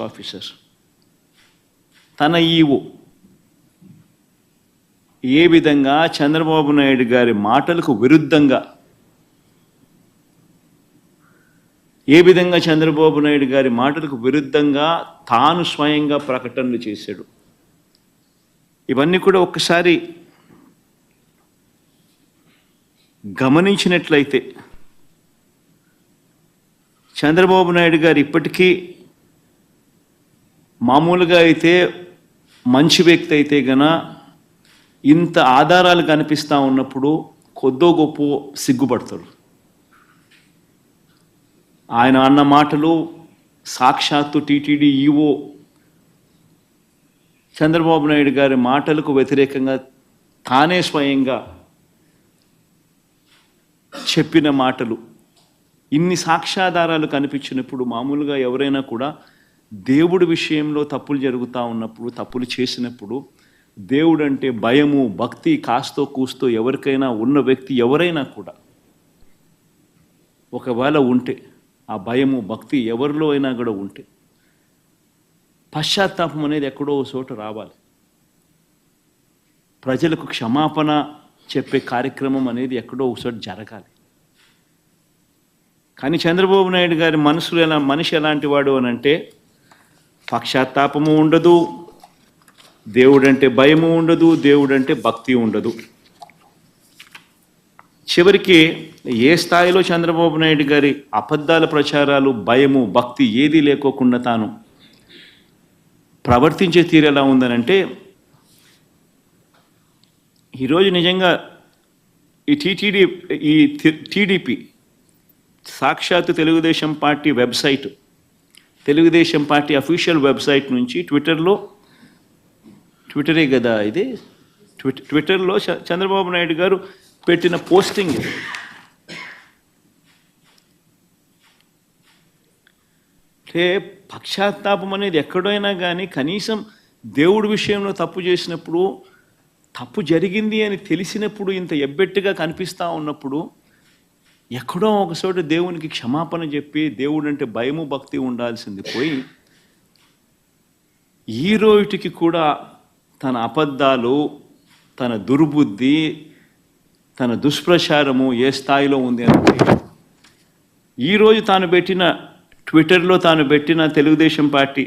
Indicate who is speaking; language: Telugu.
Speaker 1: ఆఫీసర్. తన ఈవో. ఏ విధంగా చంద్రబాబు నాయుడు గారి మాటలకు విరుద్ధంగా ఏ విధంగా చంద్రబాబు నాయుడు గారి మాటలకు విరుద్ధంగా తాను స్వయంగా ప్రకటనలు చేశాడు. ఇవన్నీ కూడా ఒక్కసారి గమనించినట్లయితే చంద్రబాబు నాయుడు గారు ఇప్పటికీ మామూలుగా అయితే మంచి వ్యక్తి అయితే గన ఇంత ఆధారాలు కనిపిస్తూ ఉన్నప్పుడు కొద్దో గొప్ప సిగ్గుపడతాడు. ఆయన అన్న మాటలు సాక్షాత్తు టీటీడీ ఈవో చంద్రబాబు నాయుడు గారి మాటలకు వ్యతిరేకంగా తానే స్వయంగా చెప్పిన మాటలు ఇన్ని సాక్ష్యాధారాలు కనిపించినప్పుడు మామూలుగా ఎవరైనా కూడా దేవుడి విషయంలో తప్పులు జరుగుతూ ఉన్నప్పుడు తప్పులు చేసినప్పుడు దేవుడు అంటే భయము భక్తి కాస్తో కూస్తో ఎవరికైనా ఉన్న వ్యక్తి ఎవరైనా కూడా ఒకవేళ ఉంటే ఆ భయము భక్తి ఎవరిలో అయినా కూడా ఉంటే పశ్చాత్తాపం అనేది ఎక్కడో చోట రావాలి. ప్రజలకు క్షమాపణ చెప్పే కార్యక్రమం అనేది ఎక్కడో ఒక జరగాలి. కానీ చంద్రబాబు నాయుడు గారి మనసులో ఎలా మనిషి ఎలాంటి వాడు అని అంటే పక్షాత్తాపము ఉండదు. దేవుడంటే భయము ఉండదు దేవుడంటే భక్తి ఉండదు. చివరికి ఏ స్థాయిలో చంద్రబాబు నాయుడు గారి అబద్ధాల ప్రచారాలు భయము భక్తి ఏదీ లేకోకుండా తాను ప్రవర్తించే తీరు ఎలా ఉందనంటే ఈరోజు నిజంగా ఈ టీటీడీ ఈ టీడీపీ సాక్షాత్తు Telugu Desam party website Telugu Desam party official website నుంచి ట్విట్టర్లో ట్విట్టరే కదా ఇది ట్విట్ ట్విట్టర్లో చ- చంద్రబాబు నాయుడు గారు పెట్టిన పోస్టింగ్ ఇది. అంటే పక్షాత్తాపం అనేది ఎక్కడైనా కానీ కనీసం దేవుడి విషయంలో తప్పు చేసినప్పుడు తప్పు జరిగింది అని తెలిసినప్పుడు ఇంత ఎబ్బెట్టుగా కనిపిస్తూ ఉన్నప్పుడు ఎక్కడో ఒక చోట దేవునికి క్షమాపణ చెప్పి దేవుడు అంటే భయము భక్తి ఉండాల్సింది పోయి ఈ రోజుటికి కూడా తన అబద్ధాలు తన దుర్బుద్ధి తన దుష్ప్రచారము ఏ స్థాయిలో ఉంది అంటే ఈరోజు తాను పెట్టిన ట్విట్టర్లో తాను పెట్టిన తెలుగుదేశం పార్టీ